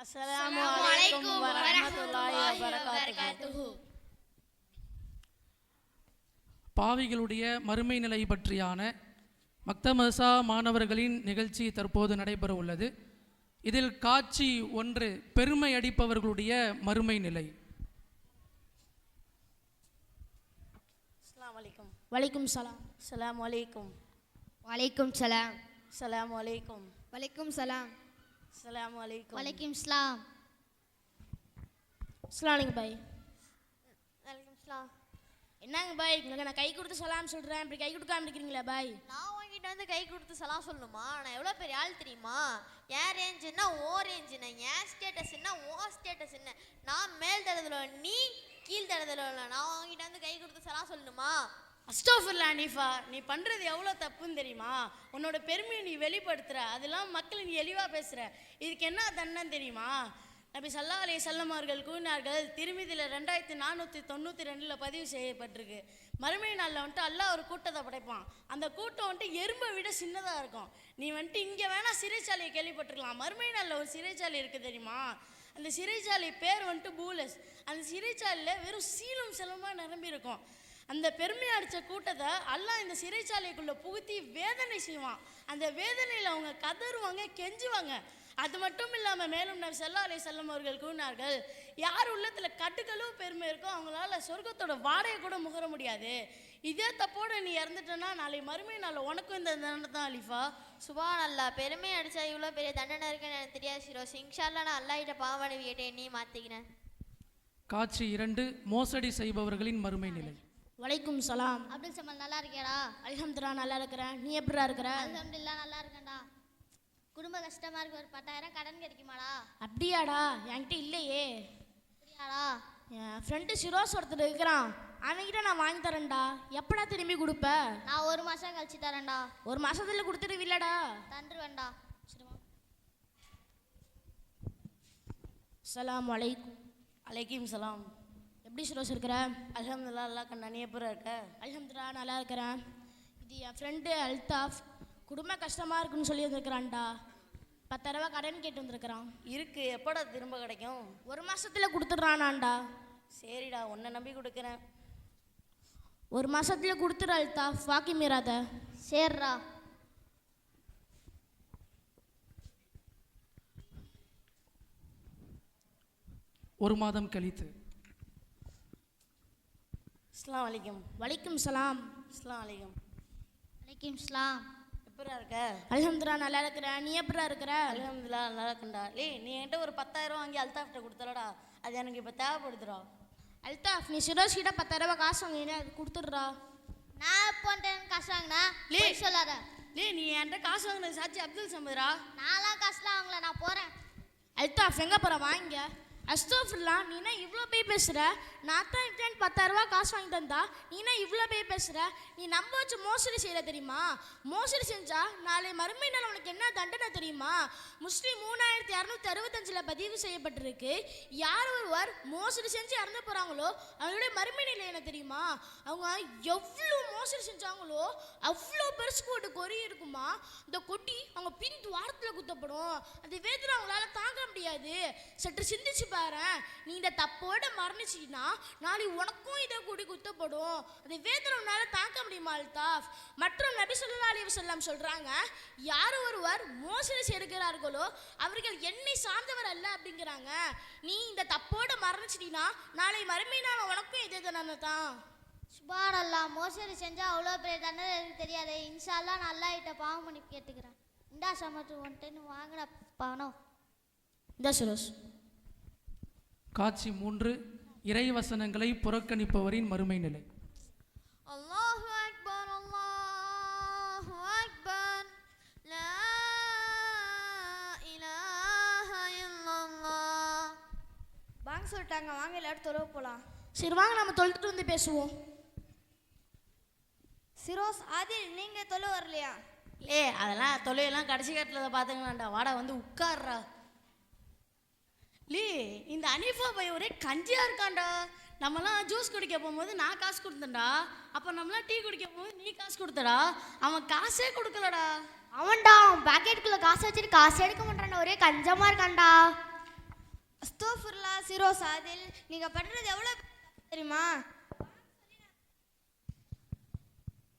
அஸ்ஸலாமு அலைக்கும் வரஹ்மத்துல்லாஹி வபரகாத்துஹு. பாவிகளுடைய மறுமை நிலை பற்றியான மக்தமசா மாணவர்களின் நிகழ்ச்சி தற்போது நடைபெற உள்ளது. இதில் காட்சி ஒன்று பெருமை அடிப்பவர்களுடைய மறுமை நிலை. அஸ்ஸலாமு அலைக்கும். வலைக்கும் சலாம். அஸ்ஸலாமு அலைக்கும். வலைக்கும் சலாம். அஸ்ஸலாமு அலைக்கும். வலைக்கும் சலாம். அஸ்ஸலாமு அலைக்கும் வலைக்கும் சலாம் அஸ்லாலிங்க பாய் வலைக்கும் சலாம் என்னங்க பாய் உங்களுக்கு நான் கை கொடுத்து சலாம் சொல்கிறேன் இப்படி கை கொடுக்காம இருக்கிறீங்களா பாய் நான் உங்ககிட்ட வந்து கை கொடுத்து சலாம் சொல்லணுமா? நான் எவ்வளோ பெரிய ஆள் தெரியுமா? என் ரேஞ்சுன்னா ஓ ரேஞ்சுண்ணே என் ஸ்டேட்டஸ் என்ன ஓ ஸ்டேட்டஸ் என்ன? நான் மேல் தரத்தில் நீ கீழ் தரத்தில் நான் உங்ககிட்ட வந்து கை கொடுத்து சலாம் சொல்லணுமா? அஸ்டோஃபிர்லா அனீஃபா நீ பண்ணுறது எவ்வளோ தப்புன்னு தெரியுமா? உன்னோட பெருமையை நீ வெளிப்படுத்துகிற அதெல்லாம் மக்கள் நீ எளிவாக பேசுகிற இதுக்கு என்ன தண்டனை தெரியுமா? நபி சல்லா அலி செல்லம் அவர்கள் கூறினார்கள் திருமிதியில் ரெண்டாயிரத்தி நானூற்றி தொண்ணூற்றி ரெண்டில் பதிவு செய்யப்பட்டிருக்கு. மறுமை நாளில் வந்துட்டு அல்லாஹ் ஒரு கூட்டத்தை படைப்பான். அந்த கூட்டம் வந்துட்டு எறும்பை விட சின்னதாக இருக்கும். நீ வந்துட்டு இங்கே வேணால் சிறைச்சாலையை கேள்விப்பட்டிருக்கலாம். மறுமை நாளில் ஒரு சிறைச்சாலை இருக்குது தெரியுமா? அந்த சிறைச்சாலை பேர் வந்துட்டு பூலஸ். அந்த சிறைச்சாலையில் வெறும் சீலும் செலமாக நிரம்பி இருக்கும் அந்த பெருமை அடித்த கூட்டத்தை அல்லாஹ் இந்த சிறைச்சாலைக்குள்ளே புகுத்தி வேதனை செய்வான். அந்த வேதனையில் அவங்க கதறுவாங்க கெஞ்சுவாங்க. அது மட்டும் இல்லாமல் மேலும் நபி ஸல்லல்லாஹு அலைஹி செல்லம் அவர்கள் கூறினார்கள் யார் உள்ளத்தில் கட்டுக்களும் பெருமை இருக்கோ அவங்களால சொர்க்கத்தோட வாடையை கூட முகர முடியாது. இதே தப்போட நீ இறந்துட்டேன்னா நாளை மறுமை நாள் உனக்கும் இந்த தண்டனை தான் அலிஃபா. சுபான் அல்லா பெருமை அடிச்சா இவ்வளோ பெரிய தண்டனை இருக்குன்னு எனக்கு தெரியாது சிரோஸ் இன்ஷால்லா நான் அல்லாஹ்கிட்ட பாவனை கேட்டேன் நீ மாற்றிக்கிறேன் காட்சி இரண்டு மோசடி செய்பவர்களின் மறுமை நிலை. வலைக்கும் சலாம். அப்துல் சமல் நல்லா இருக்கியாடா? அல்ஹம்துலில்லாஹ் நல்லா இருக்கிறேன். நீ எப்படிடா இருக்கிற? அல்ஹம்துலில்லாஹ் நல்லா இருக்கேன்டா. குடும்ப கஷ்டமா இருக்கு ஒரு பத்தாயிரம் கடன் கிடைக்குமாடா? அப்படியாடா என்கிட்ட இல்லையே. அப்படியாடா? என் ஃப்ரெண்டு சிரோஸ் ஒருத்தர் இருக்கிறான். அவன்கிட்ட நான் வாங்கி தரேன்டா. எப்படா திரும்பி கொடுப்ப? நான் ஒரு மாசம் கழிச்சு தரேன்டா. ஒரு மாசத்துல கொடுத்துருவில்லடா தந்துருவேன்டா. அஸ்ஸலாமு அலைக்கும். அலைக்கும் சலாம். எப்படி சிரோஸ் இருக்கிற அல்ஹம்துலில்லாஹ் அல்லாஹ் கண்ணா நீ எப்படி இருக்க? அல்ஹம்துலில்லாஹ் நல்லா இருக்கிறேன். இது என் ஃப்ரெண்டு அல்தாஃப். குடும்ப கஷ்டமா இருக்குன்னு சொல்லி வந்திருக்கிறான்டா. பத்தாயிரம் ரூபாய் கடன் கேட்டு வந்திருக்கிறான். இருக்கு. எப்படா திரும்ப கிடைக்கும்? ஒரு மாசத்துல கொடுத்துட்றானாண்டா சரிடா உன்னை நம்பி கொடுக்குறேன். ஒரு மாசத்துல கொடுத்துரு அல்தாஃப். வாக்கி மீறாத. சேர்றா. ஒரு மாதம் கழித்து. அஸ்ஸலாமு அலைக்கும். வலைக்கும் சலாம். அஸ்ஸலாமு அலைக்கும். வலைக்கும் சலாம். எப்படா இருக்க? அல்ஹம்துலில்லாஹ் நல்லா இருக்கிறேன். நீ எப்படிடா இருக்கிற அல்ஹம்துலில்லாஹ் நல்லா இருக்கேன்டா. லேய் நீ என்கிட்ட ஒரு பத்தாயிரம் வாங்கி அல்தாஃப்ட்ட கொடுத்தலடா. அது எனக்கு இப்போ தேவைப்படுதுடா. அல்தாஃப் நீ சிரோஸ் கிட்ட பத்தாயிரம் ரூபாய் காசு வாங்கினே அது கொடுத்துடுறா. நான் போன்றேன் காசு வாங்கினா? லே. சொல்லாத. லேய் நீ என்கிட்ட காசு வாங்கினது சாட்சி அப்துல் சமதுரா? நான்லாம் காசுலாம் வாங்கல நான் போறேன். அல்தாஃப் எங்க போற? வாங்க. அஸ்தோஃபில்லா நீனா இவ்வளோ போய் பேசுகிற நான் தான் இன்டர்நெட் பத்தாயிரம் ரூபாய் காசு வாங்கி தந்தா நீனா இவ்வளோ போய் பேசுகிற நீ நம்ப வச்சு மோசடி செய்கிற தெரியுமா? மோசடி செஞ்சால் நாளை மறுமை நாள் உனக்கு என்ன தண்டனை தெரியுமா? முஸ்லீம் மூணாயிரத்தி இரநூத்தி அறுபத்தஞ்சில் பதிவு செய்யப்பட்டிருக்கு. யார் ஒருவர் மோசடி செஞ்சு இறந்து போகிறாங்களோ அவங்களுடைய மறுமை நிலை என்ன தெரியுமா? அவங்க எவ்வளோ மோசடி செஞ்சாங்களோ அவ்வளோ பெருசு போட்டு கொறி இருக்குமா? இந்த கொட்டி அவங்க பின் துவாரத்தில் குத்தப்படும். அந்த வேதனை அவங்களால தாங்க முடியாது சற்று சிந்திச்சு பாரு நீ இந்த தப்போட மரணிச்சின்னா நாளை உனக்கும் இதை கூடி குத்தப்படும். அதை வேதனம்னால தாக்க முடியுமா அல்தாஃப்? மற்றும் நபி சொல்லா அலி வஸல்லம் சொல்றாங்க யார் ஒருவர் மோசடி செய்கிறார்களோ அவர்கள் என்னை சார்ந்தவர் அல்ல அப்படிங்கிறாங்க. நீ இந்த தப்போட மரணிச்சிட்டினா நாளை மறுமை நான் உனக்கும் இதே தானே தான். சுபான் அல்லா மோசடி செஞ்சா அவ்வளோ பெரிய தண்டனை எனக்கு தெரியாது. இன்ஷால்லாம் நல்லா அல்லாஹ்கிட்ட பாவம் பண்ணி கேட்டுக்கிறேன். இந்தா சமத்து ஒன்ட்டுன்னு வாங்கின பணம். இந்த சுரோஷ் காட்சி மூன்று இறைவசனங்களை புறக்கணிப்பவரின் மறுமை நிலை அல்லாஹு அக்பர் அல்லாஹு அக்பர். லா இலாஹ இல்லல்லாஹ். வாங்க சொல்லிட்டாங்க வாங்க எல்லாரும் தொழுவ போகலாம் சரி வாங்க நம்ம தொழுதுட்டு வந்து பேசுவோம். சிரோஸ் ஆதில் நீங்க தொழு வரலையா? லே அதெல்லாம் தொலையெல்லாம் கடைசி கட்டில் பார்த்துக்கலாம்டா வாடா வந்து உட்கார்றா. லே இந்த அனீஃபா பையன் ஒரே கஞ்சியா இருக்கான்டா. நம்மலாம் ஜூஸ் குடிக்க போகும்போது நான் காசு கொடுத்தேன்டா. அப்போ நம்மளாம் டீ குடிக்க போகும்போது நீ காசு கொடுத்தடா. அவன் காசே கொடுக்கலடா. அவன்டா அவன் பாக்கெட்டுக்குள்ள காசு வச்சுட்டு காசு எடுக்க மாட்டான்டா. ஒரே கஞ்சமா இருக்கான்டா. அஸ்தோஃபுர்லா சிரோ சாதில் நீங்கள் பண்ணுறது எவ்வளோ தெரியுமா?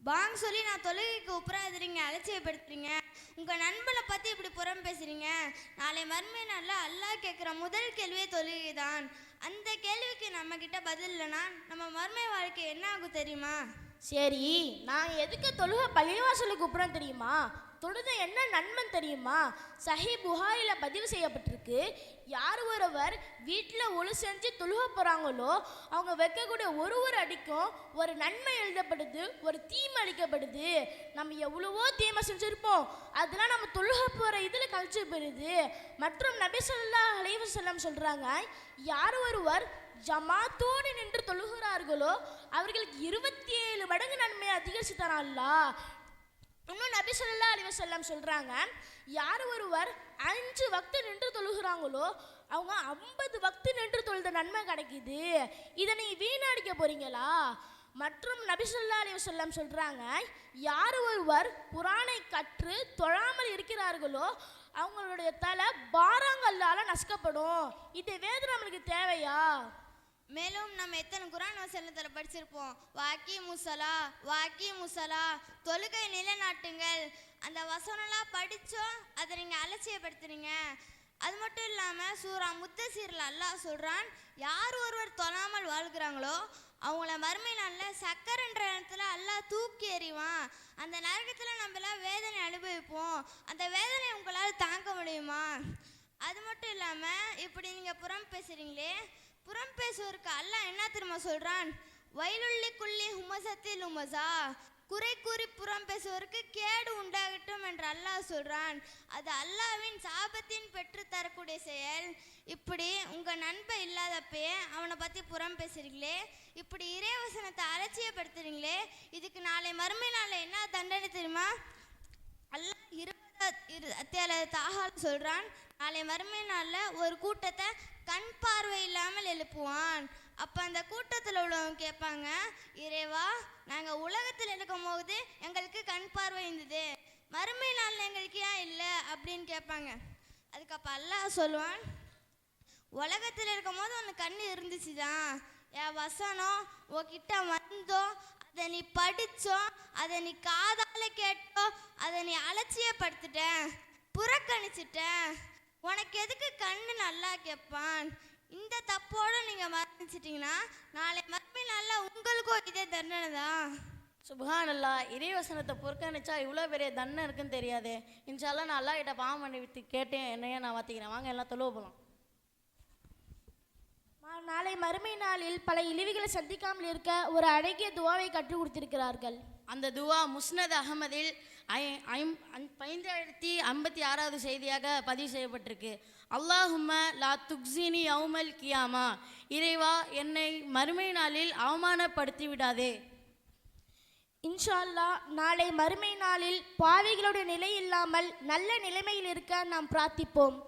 பாங் சொல்லி நான் தொழுகைக்கு உப்புறாதுறீங்க அலட்சியப்படுத்துறீங்க. உங்கள் நண்பனை பற்றி இப்படி புறம் பேசுகிறீங்க நாளை மறுமை நாளில் அல்லாஹ் கேட்குற முதல் கேள்வியே தொழுகை தான் அந்த கேள்விக்கு நம்மக்கிட்ட பதில் இல்லைன்னா நம்ம மறுமை வாழ்க்கை என்ன ஆகும் தெரியுமா? சரி நான் எதுக்கு தொழுக பள்ளிவாசலுக்கு கூப்பிட்றேன் தெரியுமா? தொழுத என்ன நன்மன் தெரியுமா? சஹி புகாரில் பதிவு செய்யப்பட்டிருக்கு. யார் ஒருவர் வீட்டில் ஒழு செஞ்சு தொழுக போகிறாங்களோ அவங்க வைக்கக்கூடிய ஒரு ஒரு அடிக்கும் ஒரு நன்மை எழுதப்படுது ஒரு தீமை அளிக்கப்படுது. நம்ம எவ்வளவோ தீமை செஞ்சுருப்போம். அதெல்லாம் நம்ம தொழுக போகிற இதில் கழிச்சு போயிடுது. மற்றும் நபி சொல்லா அலைஹி வஸல்லம் சொல்கிறாங்க யார் ஒருவர் ஜமாத்தோடு நின்று தொழுகிறார்களோ அவர்களுக்கு இருபத்தி ஏழு மடங்கு நன்மை அதிகரித்து தரான்லா இன்னும் நபி சொல்லா அலி வசல்லாம் சொல்கிறாங்க யார் ஒருவர் அஞ்சு வக்து நின்று தொழுகிறாங்களோ அவங்க ஐம்பது வக்து நின்று தொழுத நன்மை கிடைக்குது. இதை நீ வீணடிக்க போறீங்களா? மற்றும் நபி ஸல்லல்லாஹு அலைஹி சொல்கிறாங்க யார் ஒருவர் குரானை கற்று தொழாமல் இருக்கிறார்களோ அவங்களுடைய தலை பாராங்கல்லால் நசுக்கப்படும். இது வேதனை நம்மளுக்கு தேவையா? மேலும் நம்ம எத்தனை குரான் வசனத்தில் படிச்சிருப்போம்? வாக்கி முசலா வாக்கி முசலா தொழுகை நிலைநாட்டுங்கள். அந்த வசனம்லாம் படித்தோம் அதை நீங்கள் அலட்சியப்படுத்துறீங்க. அது மட்டும் இல்லாமல் சூரா முத்தசீரில் அல்லாஹ் சொல்கிறான் யார் ஒருவர் தொழாமல் வாழ்கிறாங்களோ அவங்கள மறுமை நாளில் சக்கரன்ற இடத்துல அல்லா தூக்கி எறிவான். அந்த நரகத்தில் நம்மளாம் வேதனை அனுபவிப்போம். அந்த வேதனை உங்களால் தாங்க முடியுமா? அது மட்டும் இல்லாமல் இப்படி நீங்கள் புறம் பேசுகிறீங்களே புறம் பேசுவோருக்கு அல்லாஹ் என்ன தெரியுமா சொல்றான்? வயலுள்ளி குள்ளி ஹுமசத்தில் உமசா. குறை கூறி புறம் பேசுவோருக்கு கேடு உண்டாகட்டும் என்று அல்லாஹ் சொல்கிறான் அது அல்லாஹ்வின் சாபத்தின் பெற்று தரக்கூடிய செயல். இப்படி உங்கள் நண்பன் இல்லாதப்பயே அவனை பற்றி புறம் பேசுறீங்களே இப்படி இறைவசனத்தை அலட்சியப்படுத்துறீங்களே இதுக்கு நாளை மறுமை நாளில் என்ன தண்டனை தெரியுமா? அல்லாஹ் இரு இரு அத்தியாய தாகால் சொல்றான் நாளை மறுமை நாளில் ஒரு கூட்டத்தை கண் பார்வை இல்லாமல் எழுப்புவான். அப்போ அந்த கூட்டத்தில் உள்ளவங்க கேட்பாங்க இறைவா நாங்கள் உலகத்தில் இருக்கும்போது எங்களுக்கு கண் பார்வை இருந்தது. மறுமை நாளில் எங்களுக்கு ஏன் இல்லை? அப்படின்னு கேட்பாங்க. அதுக்கப்புறம் அல்லாஹ் சொல்லுவான் உலகத்தில் இருக்கும்போது உனக்கு கண் இருந்துச்சு தான் என் வசனம் உன்கிட்ட வந்தோ அதை நீ படித்தோம் அதை நீ காதால கேட்டோ அதை நீ அலட்சியப்படுத்திட்ட புறக்கணிச்சிட்ட உனக்கு எதுக்கு கண்ணு நல்லா கேட்பான் இந்த தப்போடு நீங்கள் மறந்துச்சிட்டிங்கன்னா நாளை மறுமை நல்லா உங்களுக்கும் இதே தண்டனை தான். சுபஹானல்லா இறைவசனத்தை புறக்கணிச்சா இவ்வளோ பெரிய தண்டனை இருக்குன்னு தெரியாது. இன்ஷால்லாம் நான் அல்லா கிட்ட பாவம் பண்ணி விட்டு கேட்டேன் என்னையே நான் வாத்திக்கிறேன் வாங்க எல்லாம் தொழுவ போகலாம் நாளை மறுமை நாளில் பல இழிவுகளை சந்திக்காமல் இருக்க ஒரு அழகிய துவாவை கற்றுக் கொடுத்திருக்கிறார்கள். அந்த துவா முஸ்னத் அகமதில் ஐ- ஐம்- பதினைந்தாயிரத்தி ஐம்பத்தி ஆறாவது செய்தியாக பதிவு செய்யப்பட்டிருக்கு. அல்லாஹும்ம லா துக்ஸினி யௌமல் கியாமா. இறைவா என்னை மறுமை நாளில் அவமானப்படுத்தி விடாதே. இன்ஷா நாளை மறுமை நாளில் பாவிகளுடைய நிலை இல்லாமல் நல்ல நிலைமையில் இருக்க நாம் பிரார்த்திப்போம்.